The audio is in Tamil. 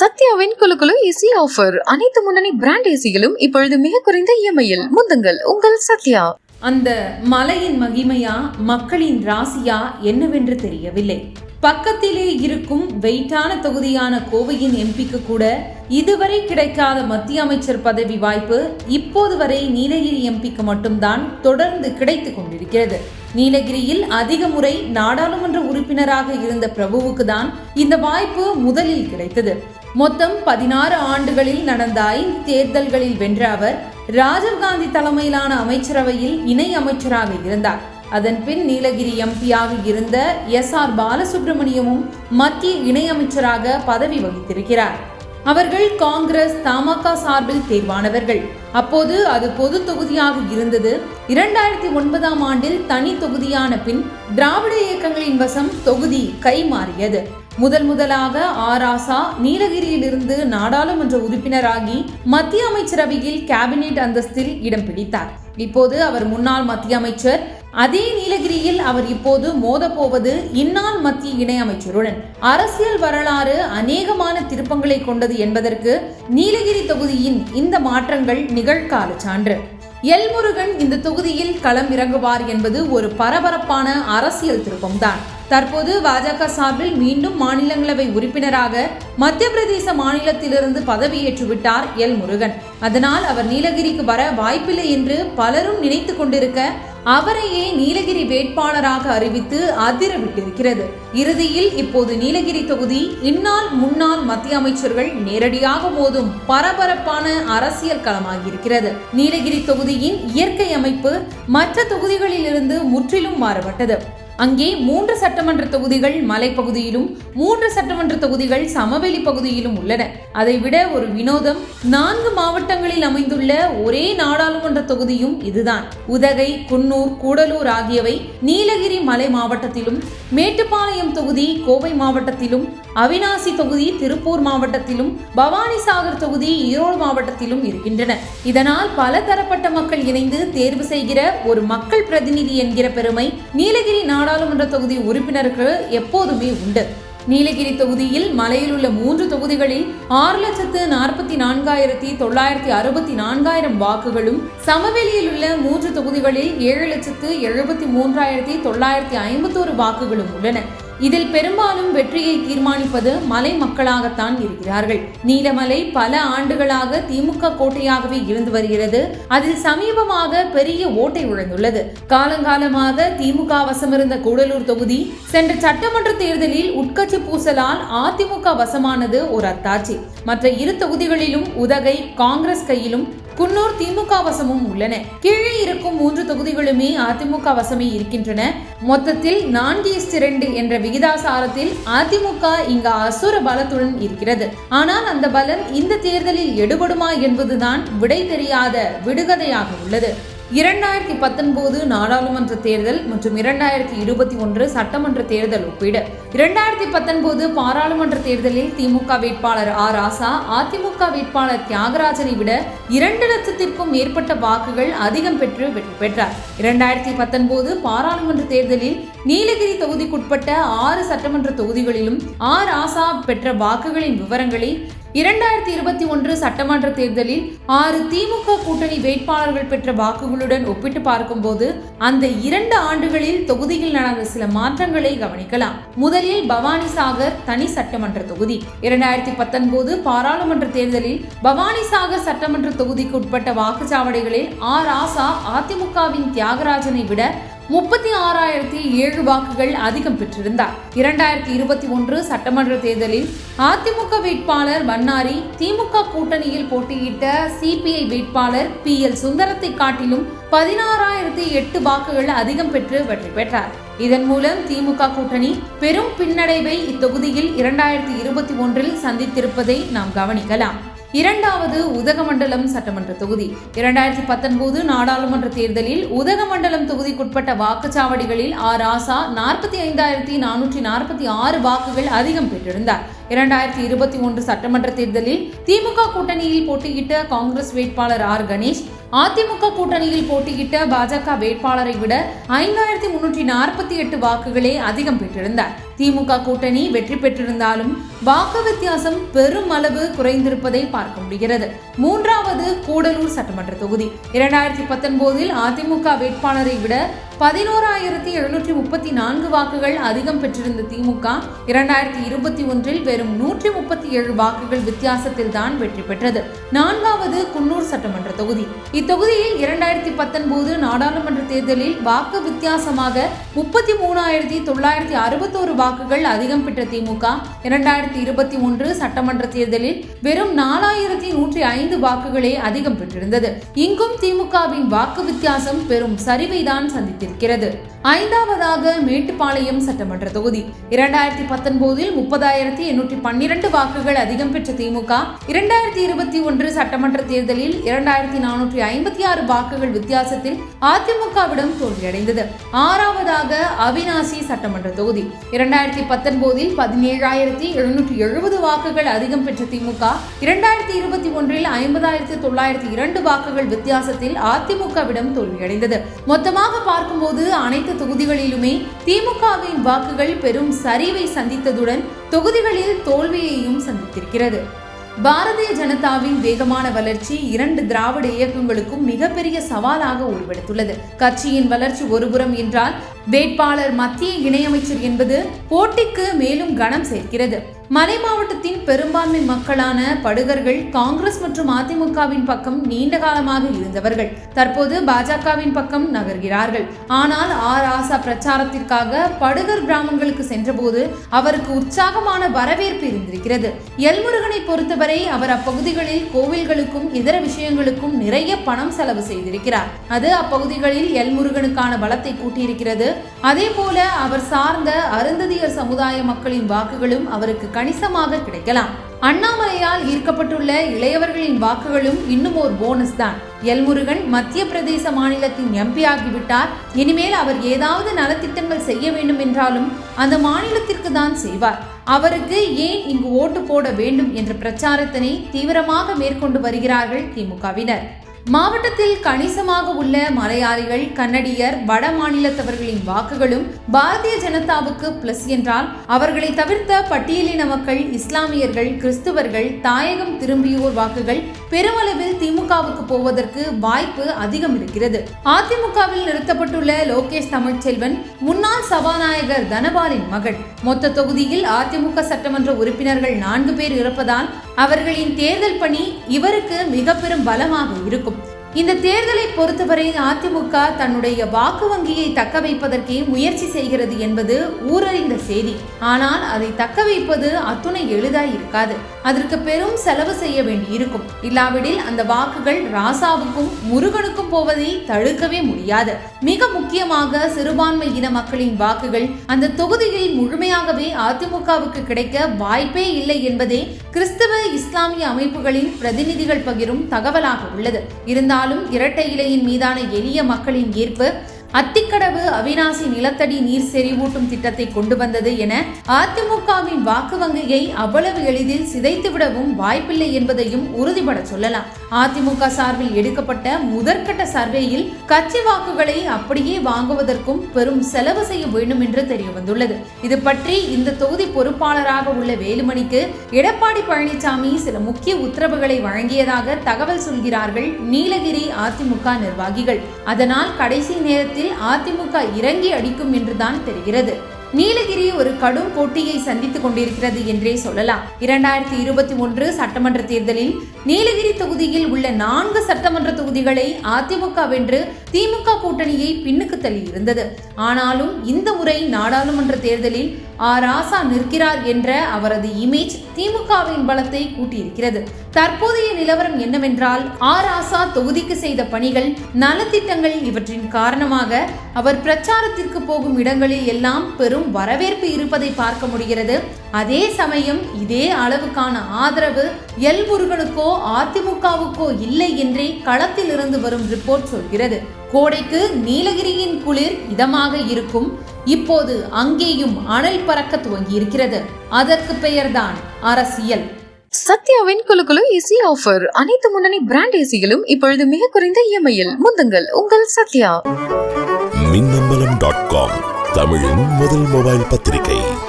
சத்யாவின் குலு ஏசி ஆஃபர். அனைத்து முன்னணி பிராண்ட் ஏசிகளும் இப்பொழுது மிக குறைந்த இஎம்ஐயில். முந்துங்கள் உங்கள் சத்யா. அந்த மலையின் மகிமையா மக்களின் ராசியா என்னவென்று தெரியவில்லை. பக்கத்திலே இருக்கும் வெயிட்டான தொகுதியான கோவையின் எம்பிக்கு கூட இதுவரை கிடைக்காத மத்திய அமைச்சர் பதவி வாய்ப்பு இப்போது வரை நீலகிரி எம்பிக்கு மட்டும்தான் தொடர்ந்து கிடைத்து கொண்டிருக்கிறது. நீலகிரியில் அதிக முறை நாடாளுமன்ற உறுப்பினராக இருந்த பிரபுவுக்கு தான் இந்த வாய்ப்பு முதலில் கிடைத்தது. மொத்தம் பதினாறு ஆண்டுகளில் நடந்த ஐந்து தேர்தல்களில் வென்ற அவர் ராஜீவ்காந்தி தலைமையிலான அமைச்சரவையில் இணை அமைச்சராக இருந்தார். அதன் பின் நீலகிரி எம்பியாக இருந்த எஸ் ஆர் பாலசுப்ரமணியமும் மத்திய இணையமைச்சராக பதவி வகித்திருக்கிறார். அவர்கள் காங்கிரஸ் தமாக சார்பில் தேர்வானவர்கள். அப்போது அது பொது தொகுதியாக இருந்தது. இரண்டாயிரத்தி ஒன்பதாம் ஆண்டில் தனி தொகுதியான பின் திராவிட இயக்கங்களின் வசம் தொகுதி கைமாறியது. முதல் முதலாக ஆராசா நீலகிரியிலிருந்து நாடாளுமன்ற உறுப்பினராகி மத்திய அமைச்சரவையில் கேபினெட் அந்தஸ்தில் இடம் பிடித்தார். இப்போது அவர் முன்னாள் மத்திய அமைச்சர் அதே நீலகிரியில் அவர் இப்போது மோதப்போவது இந்நாள் மத்திய இணையமைச்சருடன். அரசியல் வரலாறு அநேகமான திருப்பங்களை கொண்டது என்பதற்கு நீலகிரி தொகுதியின் இந்த மாற்றங்கள் நிகழ்கால சான்று. எல்முருகன் இந்த தொகுதியில் களம் இறங்குவார் என்பது ஒரு பரபரப்பான அரசியல் திருப்பம்தான். தற்போது பாஜக சார்பில் மீண்டும் மாநிலங்களவை உறுப்பினராக மத்திய பிரதேச மாநிலத்திலிருந்து பதவியேற்றுவிட்டார் எல் முருகன். அதனால் அவர் நீலகிரிக்கு வர வாய்ப்பில்லை என்று பலரும் நினைத்து கொண்டிருக்க அவரையே நீலகிரி வேட்பாளராக அறிவித்து அதிரவிட்டிருக்கிறது இறுதியில் இப்போது நீலகிரி தொகுதி இந்நாள் முன்னாள் மத்திய அமைச்சர்கள் நேரடியாக மோதும் பரபரப்பான அரசியல் களமாகியிருக்கிறது. நீலகிரி தொகுதியின் இயற்கை அமைப்பு மற்ற தொகுதிகளிலிருந்து முற்றிலும் மாறுபட்டது. அங்கே மூன்று சட்டமன்ற தொகுதிகள் மலைப்பகுதியிலும் மூன்று சட்டமன்ற தொகுதிகள் சமவெளி பகுதியிலும் உள்ளன. அதைவிட ஒரு வினோதம் நான்கு மாவட்டங்களில் அமைந்துள்ள ஒரே நாடாளுமன்ற தொகுதியும் இதுதான். உதகை குன்னூர் கூடலூர் ஆகியவை நீலகிரி மலை மாவட்டத்திலும் மேட்டுப்பாளையம் தொகுதி கோவை மாவட்டத்திலும் அவினாசி தொகுதி திருப்பூர் மாவட்டத்திலும் பவானிசாகர் தொகுதி ஈரோடு மாவட்டத்திலும் இருக்கின்றன. இதனால் பல தரப்பட்ட மக்கள் இணைந்து தேர்வு செய்கிற ஒரு மக்கள் பிரதிநிதி என்கிற பெருமை நீலகிரி நாடாளுமன்ற தொகுதி உறுப்பினருக்கு எப்போதுமே உண்டு. நீலகிரி தொகுதியில் மலையில் உள்ள மூன்று தொகுதிகளில் ஆறு லட்சத்து நாற்பத்தி நான்காயிரத்தி தொள்ளாயிரத்தி அறுபத்தி நான்காயிரம் வாக்குகளும் சமவெளியில் உள்ள மூன்று தொகுதிகளில் ஏழு லட்சத்து எழுபத்தி மூன்றாயிரத்தி தொள்ளாயிரத்தி ஐம்பத்தோரு வாக்குகளும் உள்ளன. இதில் பெரும்பாலும் வெற்றியை தீர்மானிப்பது மலை மக்களாகத்தான் இருக்கிறார்கள். நீலமலை பல ஆண்டுகளாக திமுக கோட்டையாகவே இருந்து வருகிறது. அதில் சமீபமாக பெரிய ஓட்டை உழந்துள்ளது. காலங்காலமாக திமுக வசமிருந்த கூடலூர் தொகுதி சென்ற சட்டமன்ற தேர்தலில் உட்கட்சி பூசலால் அதிமுக வசமானது ஒரு அத்தாட்சி. மற்ற இரு தொகுதிகளிலும் உதகை காங்கிரஸ் கையிலும் குன்னூர் திமுக வசமும் உள்ளன. கீழே இருக்கும் மூன்று தொகுதிகளுமே அதிமுக வசமே இருக்கின்றன. மொத்தத்தில் நான்கு இரண்டு என்ற விகிதாசாரத்தில் அதிமுக இங்கு அசுர பலத்துடன் இருக்கிறது. ஆனால் அந்த பலம் இந்த தேர்தலில் எடுபடுமா என்பதுதான் விடை தெரியாத விடுகதையாக உள்ளது. இரண்டாயிரத்தி பத்தொன்பது நாடாளுமன்ற தேர்தல் மற்றும் இரண்டாயிரத்தி இருபத்தி ஒன்று சட்டமன்ற தேர்தல் ஒப்பீடு. இரண்டாயிரத்தி பத்தொன்பது பாராளுமன்ற தேர்தலில் திமுக வேட்பாளர் ஆர் ராசா அதிமுக வேட்பாளர் தியாகராஜனை விட இரண்டு லட்சத்திற்கும் மேற்பட்ட வாக்குகள் அதிகம் பெற்று வெற்றி பெற்றார். இரண்டாயிரத்தி பத்தொன்பது பாராளுமன்ற தேர்தலில் நீலகிரி தொகுதிக்குட்பட்ட ஆறு சட்டமன்ற தொகுதிகளிலும் ஆர் ராசா பெற்ற வாக்குகளின் விவரங்களை இரண்டாயிரத்தி இருபத்தி ஒன்று சட்டமன்ற தேர்தலில் ஆறு திமுக கூட்டணி வேட்பாளர்கள் பெற்ற வாக்குகளுடன் ஒப்பிட்டு பார்க்கும்போது அந்த இரண்டு ஆண்டுகளில் தொகுதியில் நடந்த சில மாற்றங்களை கவனிக்கலாம். முதலில் பவானிசாகர் தனி சட்டமன்ற தொகுதி. இரண்டாயிரத்தி பத்தொன்பது பாராளுமன்ற தேர்தலில் பவானிசாகர் சட்டமன்ற தொகுதிக்கு உட்பட்ட வாக்குச்சாவடிகளில் ஆர் ஆசா அதிமுகவின் தியாகராஜனை விட முப்பத்தி ஆறாயிரத்தி ஏழு வாக்குகள் அதிகம் பெற்றிருந்தார். இரண்டாயிரத்தி இருபத்தி ஒன்று சட்டமன்ற தேர்தலில் அதிமுக வேட்பாளர் பன்னாரி திமுக கூட்டணியில் போட்டியிட்ட சிபிஐ வேட்பாளர் பி எல் சுந்தரத்தை காட்டிலும் பதினாறாயிரத்தி எட்டு வாக்குகள் அதிகம் பெற்று வெற்றி பெற்றார். இதன் மூலம் திமுக கூட்டணி பெரும் பின்னடைவை இத்தொகுதியில் இரண்டாயிரத்தி இருபத்தி ஒன்றில் சந்தித்திருப்பதை நாம் கவனிக்கலாம். இரண்டாவது உதகமண்டலம் சட்டமன்ற தொகுதி. இரண்டாயிரத்தி பத்தொன்பது நாடாளுமன்ற தேர்தலில் உதகமண்டலம் தொகுதிக்குட்பட்ட வாக்குச்சாவடிகளில் ஆர் ஆசா நாற்பத்தி ஐந்தாயிரத்தி நானூற்றி நாற்பத்தி ஆறு வாக்குகள் அதிகம் பெற்றிருந்தார். இரண்டாயிரத்தி இருபத்தி ஒன்று சட்டமன்ற தேர்தலில் திமுக கூட்டணியில் போட்டியிட்ட காங்கிரஸ் வேட்பாளர் ஆர். கணேஷ் அதிமுக கூட்டணியில் போட்டியிட்ட பாஜக வேட்பாளரை விட ஐந்தாயிரத்தி முன்னூற்றி நாற்பத்தி எட்டு வாக்குகளே அதிகம் பெற்றிருந்தார். திமுக கூட்டணி வெற்றி பெற்றிருந்தாலும் வாக்கு வித்தியாசம் பெரும் அளவு குறைந்திருப்பதை பார்க்க முடிகிறது. மூன்றாவது கூடலூர் சட்டமன்ற தொகுதி. இரண்டாயிரத்தி பத்தொன்பதில் அதிமுக வேட்பாளரை விட பதினோராயிரத்தி எழுநூற்றி முப்பத்தி நான்கு வாக்குகள் அதிகம் பெற்றிருந்த திமுக இரண்டாயிரத்தி இருபத்தி ஒன்றில் வெறும் நூற்றி முப்பத்தி ஏழு வாக்குகள் வித்தியாசத்தில் தான் வெற்றி பெற்றது. நான்காவது குன்னூர் சட்டமன்ற தொகுதி. இத்தொகுதியில் இரண்டாயிரத்தி பத்தொன்பது நாடாளுமன்ற தேர்தலில் வாக்கு வித்தியாசமாக முப்பத்தி மூணாயிரத்தி தொள்ளாயிரத்தி அறுபத்தோரு வாக்குகள் அதிகம் பெற்ற திமுக இரண்டாயிரத்தி இருபத்தி ஒன்று சட்டமன்ற தேர்தலில் வெறும் நாலாயிரத்தி நூற்றி ஐந்து வாக்குகளே அதிகம் பெற்றிருந்தது. இங்கும் திமுகவின் வாக்கு வித்தியாசம் பெரும் சரிவைதான் சந்தித்திருக்கிறது. ஐந்தாவதாக மேட்டுப்பாளையம் சட்டமன்ற தொகுதி. இரண்டாயிரத்தி பத்தொன்பதில் முப்பதாயிரத்தி எண்ணூற்றி பன்னிரண்டு வாக்குகள் அதிகம் பெற்ற திமுக இரண்டாயிரத்தி இருபத்தி ஒன்று சட்டமன்ற தேர்தலில் இரண்டாயிரத்தி நானூற்றி ஐம்பத்தி ஆறு வாக்குகள் வித்தியாசத்தில் அதிமுகவிடம் தோல்வியடைந்தது. ஆறாவதாக அவினாசி சட்டமன்ற தொகுதி. இரண்டாயிரத்தி இரண்டாயிரத்தி பத்தொன்பதில் பதினேழாயிரத்தி எழுநூற்றி எழுபது வாக்குகள் அதிகம் பெற்ற திமுக இரண்டாயிரத்தி இருபத்தி ஒன்றில் ஐம்பதாயிரத்தி தொள்ளாயிரத்தி இரண்டு வாக்குகள் வித்தியாசத்தில் அதிமுகவிடம் தோல்வியடைந்தது. மொத்தமாக பார்க்கும்போது அனைத்து தொகுதிகளிலுமே திமுகவின் வாக்குகள் பெரும் சரிவை சந்தித்ததுடன் தொகுதிகளில் தோல்வியையும் சந்தித்திருக்கிறது. பாரதிய ஜனதாவின் வேகமான வளர்ச்சி இரண்டு திராவிட இயக்கங்களுக்கும் மிகப்பெரிய சவாலாக உருவெடுத்துள்ளது. கட்சியின் வளர்ச்சி ஒருபுறம் என்றால் வேட்பாளர் மத்திய இணையமைச்சர் என்பது போட்டிக்கு மேலும் கனம் சேர்க்கிறது. மலை மாவட்டத்தின் பெரும்பான்மை மக்களான படுகர்கள் காங்கிரஸ் மற்றும் அதிமுகவின் பக்கம் நீண்ட காலமாக இருந்தவர்கள். தற்போது பாஜகவின் பக்கம் நகர்கிறார்கள். ஆனால் ஆர் ஆசா பிரச்சாரத்திற்காக படுகர் கிராமங்களுக்கு சென்றபோது அவருக்கு உற்சாகமான வரவேற்பு இருந்திருக்கிறது. எல்முருகனை பொறுத்தவரை அவர் அப்பகுதிகளில் கோவில்களுக்கும் இதர விஷயங்களுக்கும் நிறைய பணம் செலவு செய்திருக்கிறார். அது அப்பகுதிகளில் எல்முருகனுக்கான பலத்தை கூட்டியிருக்கிறது. அதே போல அவர் சார்ந்த அருந்ததியர் சமுதாய மக்களின் வாக்குகளும் அவருக்கு கணிசமாக கிடைக்கலாம். அண்ணாமலையால் ஈர்க்கப்பட்டுள்ள இளையவர்களின் வாக்குகளும் இன்னும் ஒரு போனஸ் தான். எல்முருகன் மத்திய பிரதேச மாநிலத்தின் எம்பி ஆகிவிட்டார். இனிமேல் அவர் ஏதாவது நலத்திட்டங்கள் செய்ய வேண்டும் என்றாலும் அந்த மாநிலத்திற்கு தான் செய்வார். அவருக்கு ஏன் இங்கு ஓட்டு போட வேண்டும் என்ற பிரச்சாரத்தினை தீவிரமாக மேற்கொண்டு வருகிறார்கள் திமுகவினர் மாவட்டத்தில் கணிசமாக உள்ள மலையாளிகள் கன்னடியர் வட மாநிலத்தவர்களின் வாக்குகளும் பாரதிய ஜனதாவுக்கு பிளஸ் என்றால் அவர்களை தவிர்த்த பட்டியலின மக்கள் இஸ்லாமியர்கள் கிறிஸ்துவர்கள் தாயகம் திரும்பியோர் வாக்குகள் பெருமளவில் திமுகவுக்கு போவதற்கு வாய்ப்பு அதிகம் இருக்கிறது. அதிமுகவில் நிறுத்தப்பட்டுள்ள லோகேஷ் தமிழ்ச்செல்வன் முன்னாள் சபாநாயகர் தனபாலின் மகள். மொத்த தொகுதியில் அதிமுக சட்டமன்ற உறுப்பினர்கள் நான்கு பேர் இருப்பதால் அவர்களின் தேர்தல் பணி இவருக்கு மிக பெரும் பலமாக இருக்கும். இந்த தேர்தலை பொறுத்தவரை அதிமுக தன்னுடைய வாக்கு வங்கியை தக்க வைப்பதற்கே முயற்சி செய்கிறது என்பது ஊரறிந்த செய்தி. ஆனால் அதை தக்க வைப்பது அத்துணை எளிதாய் இருக்காது. அதற்கு பெரும் செலவு செய்ய வேண்டியிருக்கும். இல்லாவிடில் அந்த வாக்குகள் ராசாவுக்கும் முருகனுக்கும் போவதை தடுக்கவே முடியாது. மிக முக்கியமாக சிறுபான்மை இன மக்களின் வாக்குகள் அந்த தொகுதியில் முழுமையாகவே அதிமுகவுக்கு கிடைக்க வாய்ப்பே இல்லை என்பதே கிறிஸ்தவ இஸ்லாமிய அமைப்புகளின் பிரதிநிதிகள் பகிரும் தகவலாக உள்ளது. இருந்தால் ஆனாலும் இரட்டை இலையின் மீதான எளிய மக்களின் ஈர்ப்பு அத்திக்கடவு அவினாசி நிலத்தடி நீர் செறிவூட்டும் திட்டத்தை கொண்டு வந்தது என அதிமுகவின் வாக்கு வங்கியை அவ்வளவு எளிதில் சிதைத்துவிடவும் வாய்ப்பில்லை என்பதையும் உறுதிபட சொல்லலாம். அதிமுக சார்பில் எடுக்கப்பட்ட முதற்கட்ட சர்வேயில் கட்சி வாக்குகளை அப்படியே வாங்குவதற்கும் பெரும் செலவு செய்ய வேண்டும் என்று தெரிய வந்துள்ளது இது பற்றி இந்த தொகுதி பொறுப்பாளராக உள்ள வேலுமணிக்கு எடப்பாடி பழனிசாமி சில முக்கிய உத்தரவுகளை வழங்கியதாக தகவல் சொல்கிறார்கள் நீலகிரி அதிமுக நிர்வாகிகள். அதனால் கடைசி நேரத்தில் அதிமுக இறங்கி அடிக்கும் என்றுதான் தெரிகிறது. நீலகிரி ஒரு கடும் போட்டியை சந்தித்துக் கொண்டிருக்கிறது என்றே சொல்லலாம். இரண்டாயிரத்தி இருபத்தி ஒன்று சட்டமன்ற தேர்தலில் நீலகிரி தொகுதியில் உள்ள நான்கு சட்டமன்ற தொகுதிகளை அதிமுக வென்று திமுக கூட்டணியை பின்னுக்கு தள்ளி இருந்தது ஆனாலும் இந்த முறை நாடாளுமன்ற தேர்தலில் ஆ ராசா நிற்கிறார் என்ற அவரது இமேஜ் திமுகவின் பலத்தை கூட்டியிருக்கிறது. தற்போதைய நிலவரம் என்னவென்றால் ஆ ராசா தொகுதிக்கு செய்த பணிகள் நலத்திட்டங்கள் இவற்றின் காரணமாக அவர் பிரச்சாரத்திற்கு போகும் இடங்களில் எல்லாம் பெரும் வரவேற்பு இருப்பதை பார்க்க முடிகிறது. அதே சமயம் இதே அளவுக்கான ஆதரவு எல் முருகனுக்கோ அதிமுகவுக்கோ இல்லை என்றே களத்தில் இருந்து வரும் ரிப்போர்ட் சொல்கிறது. கோடைக்கு நீலகிரியின் குளிர் இதமாக இருக்கும். இப்போது அங்கேயும் அனல் பறக்க துவங்கியிருக்கிறது. அதற்கு பெயர்தான் அரசியல். சத்யாவின் குலு குலு ஏசி ஆஃபர் அனைத்து முன்னணி பிராண்ட் ஏசிகளும் இப்பொழுது மிக குறைந்த இஎம்ஐயில். முந்துங்கள் உங்கள் சத்யா. மின்னம்பலம் டாட் காம் தமிழின் முதல் மொபைல் பத்திரிகை.